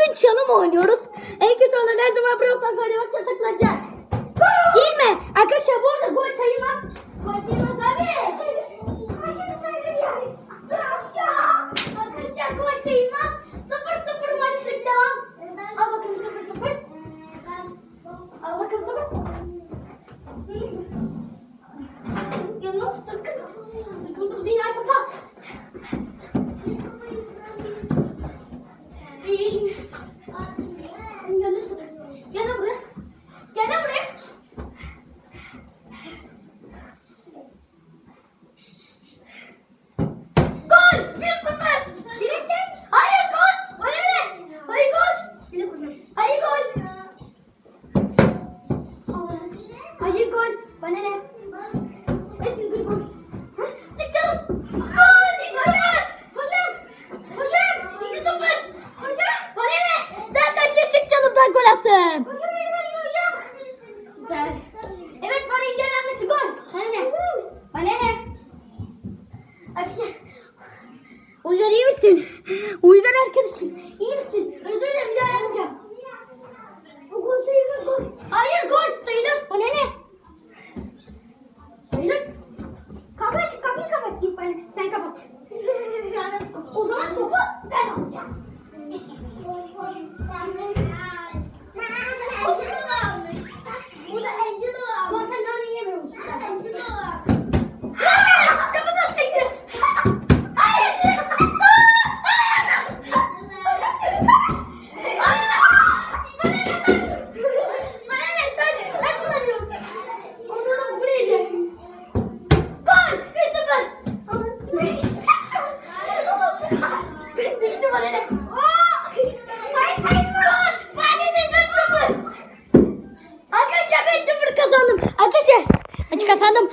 Bugün çalım oynuyoruz. En kötü olan her zaman Brawl Stars oynamak yasaklanacak. Hayır gol. Bana ne? Hepsi gol gol. Sık çalım. Gol! İtiraz! Hocam! Hocam! 2-0. Hocam! Ne? Sen kaçta çık çalımdan gol attın? Hocam. Evet bana incelenmesi gol. Bana? Arkadaşlar. Uygar iyi misin? Uygar arkadaşım. iyi misin? Özür dilerim bir daha yapmayacağım. Bu gol sayılmaz gol. Hayır gol sayılır. Bana ne? Sayılır. Kapıyı aç, kapıyı kapat. Git bana. Sen kapat. o zaman topu bana ne? Hayır sayın gol! Bana ne 4-0. Arkadaşlar 5-0 kazandım. Arkadaşlar maçı kazandım.